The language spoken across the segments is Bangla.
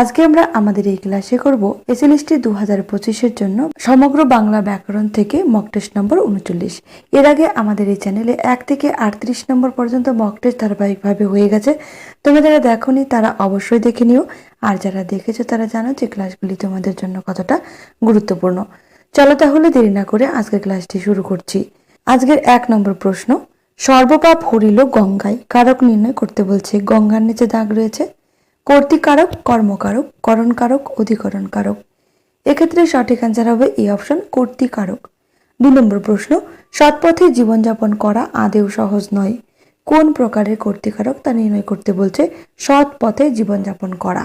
আজকে আমরা আমাদের এই ক্লাসে করব এসএলএসটি দু হাজার পঁচিশের জন্য সমগ্র বাংলা ব্যাকরণ থেকে মক টেস্ট নম্বর উনচল্লিশ। এর আগে আমাদের এই চ্যানেলে এক থেকে আটত্রিশ নম্বর পর্যন্ত মক টেস্ট ধারাবাহিকভাবে হয়ে গেছে। তোমরা যারা দেখোনি, তারা অবশ্যই দেখে নিও। আর যারা দেখেছ, তারা জানো যে ক্লাসগুলি তোমাদের জন্য কতটা গুরুত্বপূর্ণ। চলো তাহলে দেরি না করে আজকের ক্লাসটি শুরু করছি। আজকের এক নম্বর প্রশ্ন, সর্বপাপ হরিল গঙ্গায় কারক নির্ণয় করতে বলছে, গঙ্গার নিচে দাগ রয়েছে। কর্তৃকারক, কর্মকারক, করণকারক অধিকরণ কারক এক্ষেত্রে সঠিক অ্যান্সার হবে এই অপশন কর্তিকারক। দুই নম্বর প্রশ্ন, সৎপথে জীবনযাপন করা আদেও সহজ নয়। কোন প্রকারের কর্তিকারক তা নির্ণয় করতে বলছে সৎ পথে জীবনযাপন করা?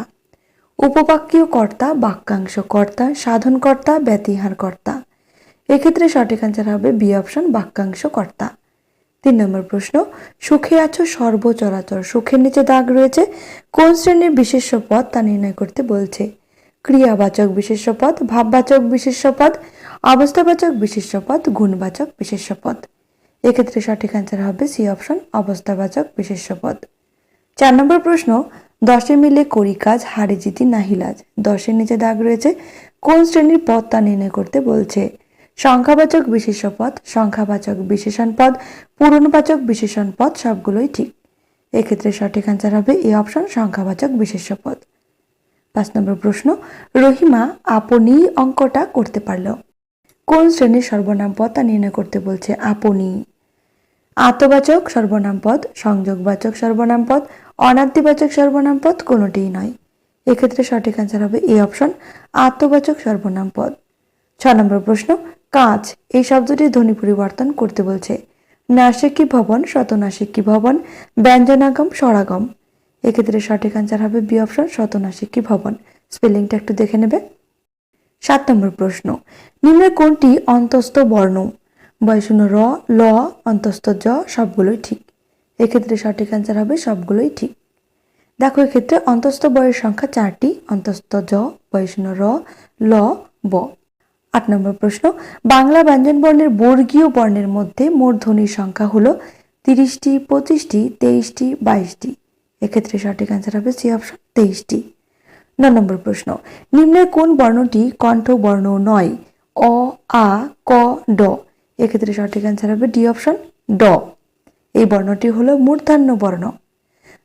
উপবাক্যীয় কর্তা, বাক্যাংশ কর্তা, সাধনকর্তা ব্যতিহার কর্তা এক্ষেত্রে সঠিক অ্যান্সার হবে বি অপশন বাক্যাংশ কর্তা। তিন নম্বর প্রশ্ন, সুখে আছো, সর্বচরাচর। সুখের নিচে দাগ রয়েছে। কোন শ্রেণির বিশেষ্য পদ তা নির্ণয় করতে বলছে? ক্রিয়াবাচক বিশেষ্য পদ, ভাববাচক বিশেষ্য পদ, অবস্থাবাচক বিশেষ্য পদ, গুণবাচক বিশেষ্য পদ। এক্ষেত্রে সঠিক অ্যান্সার হবে সি অপশন অবস্থাবাচক বিশেষ্য পদ। চার নম্বর প্রশ্ন, দশে মিলে করি কাজ, হারে জিতি নাহিলাজ দশের নিচে দাগ রয়েছে। কোন শ্রেণির পদ তা নির্ণয় করতে বলছে? সংখ্যাবাচক বিশেষ্য পদ, সংখ্যাবাচক বিশেষণ পদ, পূরণবাচক বিশেষণ পদ, সবগুলোই ঠিক। এক্ষেত্রে সঠিক অ্যান্সার হবে এই অপশন সংখ্যাবাচক বিশেষ্য পদ। পাঁচ নম্বর প্রশ্ন, রহিমা আপনি অঙ্কটা করতে পারল। কোন শ্রেণির সর্বনাম পদ তা নির্ণয় করতে বলছে আপনি? আত্মবাচক সর্বনাম পদ, সংযোগবাচক সর্বনাম পদ অনাদ্যবাচক সর্বনাম পদ, কোনোটিই নয়। এক্ষেত্রে সঠিক অ্যান্সার হবে এই অপশন আত্মবাচক সর্বনাম পদ। ছ নম্বর প্রশ্ন কাঁচ এই শব্দটির ধ্বনি পরিবর্তন করতে বলছে। নাসিকি ভবন, শতনাসিকি ভবন, ব্যঞ্জনাগম স্বরাগম এক্ষেত্রে সঠিক অ্যান্সার হবে বি অপশন শতনাসিকি ভবন। স্পেলিংটা একটু দেখে নেবে। সাত নম্বর প্রশ্ন। নিম্নের কোনটি অন্তস্থ বর্ণ? বয়শূন্য র, ল, অন্তস্থ জ, সবগুলোই ঠিক। এক্ষেত্রে সঠিক অ্যান্সার হবে সবগুলোই ঠিক। দেখো, এক্ষেত্রে অন্তস্থ বয়ের সংখ্যা চারটি। অন্তস্থ জ, বয়শূন্য র, ল, ব। আট নম্বর প্রশ্ন, বাংলা ব্যঞ্জন বর্ণের বর্গীয় বর্ণের মধ্যে মোট ধ্বনির সংখ্যা হলো তিরিশটি, পঁচিশটি, তেইশটি, বাইশটি। এক্ষেত্রে সঠিক অ্যান্সার হবে সি অপশন তেইশটি। ন নম্বর প্রশ্ন, নিম্নের কোন বর্ণটি কণ্ঠ বর্ণ নয়? অ, আ, ক, ড। এক্ষেত্রে সঠিক অ্যান্সার হবে ডি অপশন ড। এই বর্ণটি হলো মূর্ধান্য বর্ণ।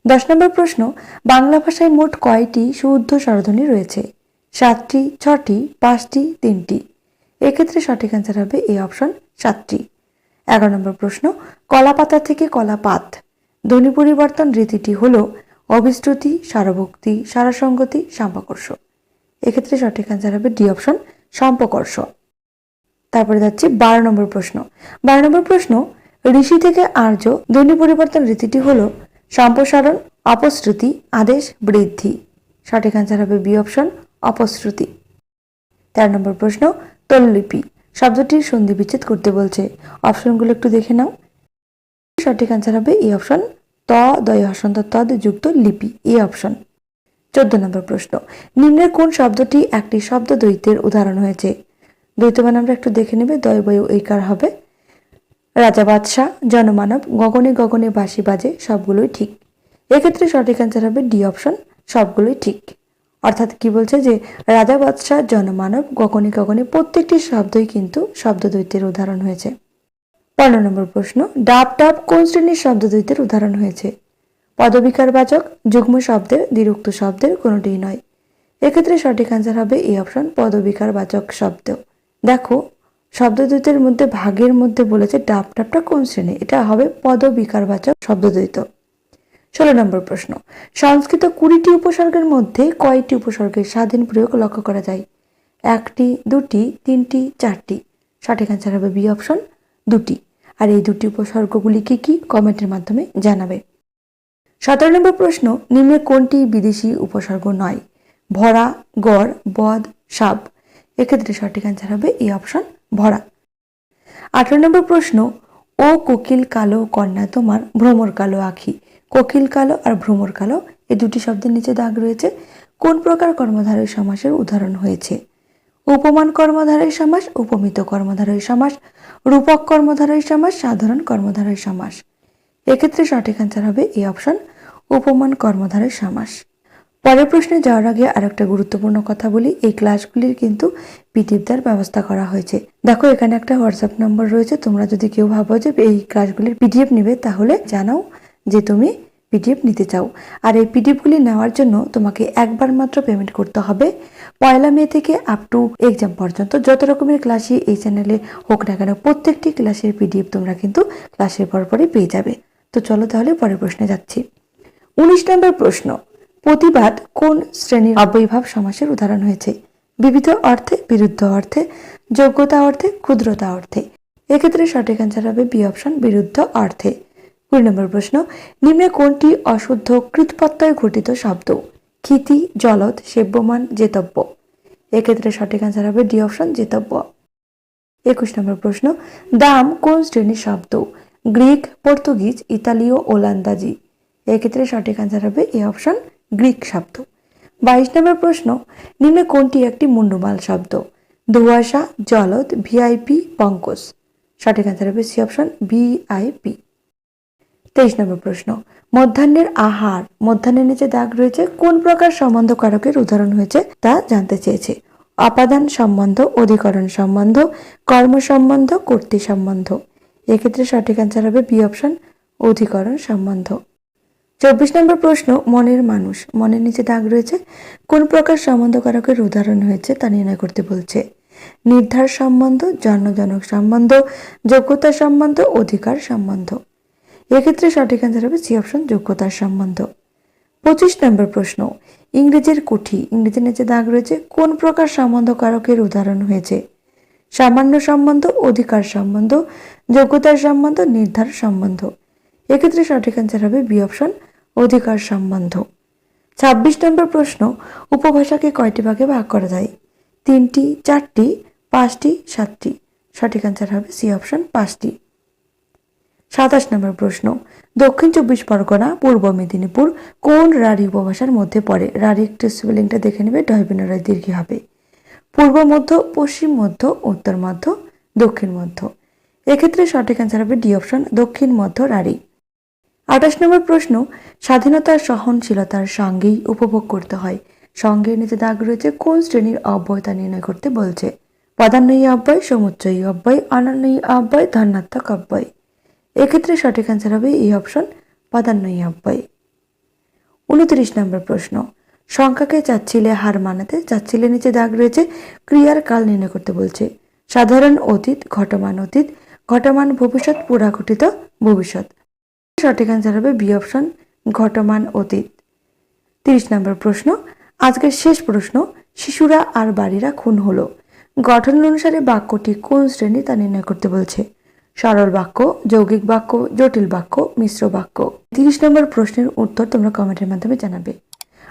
দশ নম্বর প্রশ্ন, বাংলা ভাষায় মোট কয়টি শুদ্ধ স্বরধ্বনি রয়েছে? সাতটি, ছটি, পাঁচটি, তিনটি। এক্ষেত্রে সঠিক অ্যান্সার হবে এই অপশন সাতটি। এগারো নম্বর প্রশ্ন কলাপাতা থেকে কলাপাত ধ্বনি পরিবর্তন রীতিটি হল অবিশ্রুতি, সারভক্তি, সারাসঙ্গতি, সাম্পাকর্ষ। এক্ষেত্রে সঠিক অ্যান্সার হবে ডি অপশন সম্পকর্ষ। তারপরে যাচ্ছে বারো নম্বর প্রশ্ন। বারো নম্বর প্রশ্ন, ঋষি থেকে আর্য ধ্বনি পরিবর্তন রীতিটি হল সম্প্রসারণ, অপশ্রুতি, আদেশ, বৃদ্ধি। সঠিক অ্যান্সার হবে বি অপশন অপশ্রুতি। তেরো নম্বর প্রশ্ন তল্লিপি। শব্দটির সন্ধি বিচ্ছেদ করতে বলছে। অপশনগুলো একটু দেখে নাও। সঠিক অ্যান্সার হবে এই অপশন ত, দয়, হসন্ত, তদ যুক্ত লিপি। এই অপশন। চোদ্দ নম্বর প্রশ্ন। নিম্নের কোন শব্দটি একটি শব্দ দ্বৈতের উদাহরণ হয়েছে? দ্বৈত মানে আমরা একটু দেখে নেবে, দয়, বয় ঐকার হবে? রাজা বাদশাহ, জনমানব, গগনে গগনে বাঁশি বাজে, সবগুলোই ঠিক। এক্ষেত্রে সঠিক অ্যান্সার হবে ডি অপশন, সবগুলোই ঠিক। অর্থাৎ কি বলছে যে, রাজা বাদশাহ জনমানব গগনে গগনে প্রত্যেকটি শব্দই কিন্তু শব্দদ্বৈতের উদাহরণ হয়েছে। পনেরো নম্বর প্রশ্ন, ডাব ডাব কোন শ্রেণির শব্দদ্বৈতের উদাহরণ হয়েছে? পদবিকার বাচক, যুগ্ম শব্দের, দ্বিরুক্ত শব্দের কোনোটিই নয়। এক্ষেত্রে সঠিক অ্যান্সার হবে এই অপশন পদবিকার বাচক শব্দ। দেখো, শব্দদ্বৈতের মধ্যে, ভাগের মধ্যে বলেছে ডাব ডাবটা কোন শ্রেণি এটা হবে পদবিকার বাচক শব্দদ্বৈত। ষোলো নম্বর প্রশ্ন। সংস্কৃত কুড়িটি উপসর্গের মধ্যে কয়টি উপসর্গের স্বাধীন প্রয়োগ লক্ষ্য করা যায়? একটি, দুটি, তিনটি, চারটি। সঠিক অ্যান্সার হবে বি অপশন দুটি। আর এই দুটি উপসর্গগুলি কি কি? কমেন্টের মাধ্যমে জানাবে। সতেরো নম্বর প্রশ্ন, নিম্নে কোনটি বিদেশি উপসর্গ নয়? ভরা, গড় বদ সাপ। এক্ষেত্রে সঠিক অ্যান্সার হবে এই অপশন ভরা। আঠারো নম্বর প্রশ্ন, ও কোকিল কালো কন্যা তোমার ভ্রমর কালো আখি। কোকিল কালো আর ভ্রমর কালো এই দুটি শব্দের নিচে দাগ রয়েছে। কোন প্রকার কর্মধারয় সমাসের উদাহরণ হয়েছে? উপমান কর্মধারয় সমাস, উপমিত কর্মধারয় সমাস, রূপক কর্মধারয় সমাস, সাধারণ কর্মধারয় সমাস। এক্ষেত্রে সঠিক অ্যান্সার হবে এই অপশন উপমান কর্মধারয় সমাস। পরের প্রশ্নে যাওয়ার আগে আরেকটা গুরুত্বপূর্ণ কথা বলি, এই ক্লাসগুলির কিন্তু পিডিএফ দেওয়ার ব্যবস্থা করা হয়েছে। দেখো, এখানে একটা হোয়াটসঅ্যাপ নম্বর রয়েছে, তোমরা যদি কেউ ভাবো যে এই ক্লাসগুলির পিডিএফ নেবে, তাহলে জানাও। যে তুমি পিডিএফ নিতে চাও। আর এই পিডিএফগুলি নেওয়ার জন্য তোমাকে একবার মাত্র পেমেন্ট করতে হবে। পয়লা মে থেকে আপ টু এক্সাম পর্যন্ত যত রকমের ক্লাসই এই চ্যানেলে হোক না কেন প্রত্যেকটি ক্লাসের পিডিএফ তোমরা কিন্তু ক্লাসের পর পরপরই পেয়ে যাবে। তো চলো তাহলে পরের প্রশ্নে যাচ্ছি। উনিশ নম্বর প্রশ্ন, প্রতিবাদ কোন শ্রেণির অবৈভাব সমাসের উদাহরণ হয়েছে? বিবিধ অর্থে, বিরুদ্ধ অর্থে, যোগ্যতা অর্থে, ক্ষুদ্রতা অর্থে। এক্ষেত্রে সঠিক অ্যান্সার হবে বি অপশন বিরুদ্ধ অর্থে। কুড়ি নম্বর প্রশ্ন, নিম্নে কোনটি অশুদ্ধ কৃতপত্তয় ঘটিত শব্দ? ক্ষিতি, জলদ, সেব্যমান, জেতব্য। এক্ষেত্রে সঠিক অ্যান্সার হবে ডি অপশন জেতব্য। একুশ নম্বর প্রশ্ন, দাম কোন শ্রেণির শব্দ? গ্রিক, পর্তুগিজ, ইতালীয়, ওলান্দাজি। এক্ষেত্রে সঠিক অ্যান্সার হবে এ অপশন গ্রিক শব্দ। বাইশ নম্বর প্রশ্ন, নিম্নে কোনটি একটি মুন্ডুমাল শব্দ? ধোয়াশা জলদ, ভিআইপি, পঙ্কজ। সঠিক অ্যান্সার হবে সি অপশন ভিআইপি। তেইশ নম্বর প্রশ্ন, মধ্যাহ্নের আহার, মধ্যাহ্নের নিচে দাগ রয়েছে, কোন প্রকার সম্বন্ধ কারকের উদাহরণ হয়েছে তা জানতে চেয়েছে? অপাদান সম্বন্ধ, অধিকরণ সম্বন্ধ, কর্ম সম্বন্ধ, কর্তৃ সম্বন্ধ। এক্ষেত্রে সঠিক অ্যান্সার হবে বি অপশন, অধিকরণ সম্বন্ধ। চব্বিশ নম্বর প্রশ্ন, মনের মানুষ, মনের নিচে দাগ রয়েছে, কোন প্রকার সম্বন্ধ কারকের উদাহরণ হয়েছে তা নির্ণয় করতে বলছে। নির্ধার সম্বন্ধ, জন্মজনক সম্বন্ধ, যোগ্যতা সম্বন্ধ, অধিকার সম্বন্ধ। এক্ষেত্রে সঠিক অ্যান্সার হবে সি অপশন যোগ্যতার সম্বন্ধ। পঁচিশ নম্বর প্রশ্ন, ইংরেজের কুঠি, ইংরেজির নিচে দাগ রয়েছে, কোন প্রকার সম্বন্ধ কারকের উদাহরণ হয়েছে? সামান্য সম্বন্ধ, অধিকার সম্বন্ধ, যোগ্যতার সম্বন্ধ, নির্ধার সম্বন্ধ। এক্ষেত্রে সঠিক অ্যান্সার হবে বি অপশন অধিকার সম্বন্ধ। ছাব্বিশ নম্বর প্রশ্ন, উপভাষাকে কয়টি ভাগে ভাগ করা যায়? তিনটি, চারটি, পাঁচটি, সাতটি। সঠিক অ্যান্সার হবে সি অপশন পাঁচটি। সাতাশ নম্বর প্রশ্ন, দক্ষিণ চব্বিশ পরগনা, পূর্ব মেদিনীপুর, কোন রাঢ়ী উপভাষার মধ্যে পড়ে? রাঢ়ী একটু স্পেলিংটা দেখে নেবে ডয়বিনরায় দীর্ঘি হবে। পূর্ব মধ্য, পশ্চিম মধ্য, উত্তর মধ্য, দক্ষিণ মধ্য। এক্ষেত্রে সঠিক অ্যান্সার হবে ডি অপশন দক্ষিণ মধ্য রাঢ়ী। আঠাশ নম্বর প্রশ্ন স্বাধীনতার সহনশীলতার সঙ্গেই উপভোগ করতে হয়। সঙ্গে নিচে দাগ রয়েছে, কোন শ্রেণির অব্যয়তা নির্ণয় করতে বলছে? পদান্বয়ী অব্যয়, সমুচ্চয়ী অব্যয় অনান্বয়ী অব্যয় ধন্যাত্মক অব্যয়। এক্ষেত্রে সঠিক অ্যান্সার হবে এই অপশন পদান্বয়ী অব্যয় উনত্রিশ নম্বর প্রশ্ন, সংখ্যাকে চাচ্ছিলে হার মানাতে, চাচ্ছিলে নিচে দাগ রয়েছে, ক্রিয়ার কাল নির্ণয় করতে বলছে। সাধারণ অতীত, ঘটমান অতীত, ঘটমান ভবিষ্যৎ, পুরাঘটিত ভবিষ্যৎ। সঠিক অ্যান্সার হবে বি অপশন ঘটমান অতীত। তিরিশ নম্বর প্রশ্ন, আজকের শেষ প্রশ্ন, শিশুরা আর বাড়িরা খুন হলো। গঠন অনুসারে বাক্যটি কোন শ্রেণি তা নির্ণয় করতে বলছে? সরল বাক্য, যৌগিক বাক্য, জটিল বাক্য, মিশ্র বাক্য। তিরিশ নম্বর প্রশ্নের উত্তর তোমরা কমেন্টের মাধ্যমে জানাবে।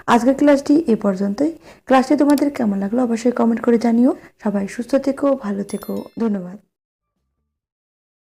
আজকের ক্লাসটি এ পর্যন্তই। ক্লাসটি তোমাদের কেমন লাগল অবশ্যই কমেন্ট করে জানিও। সবাই সুস্থ থেকো, ভালো থেকো। ধন্যবাদ।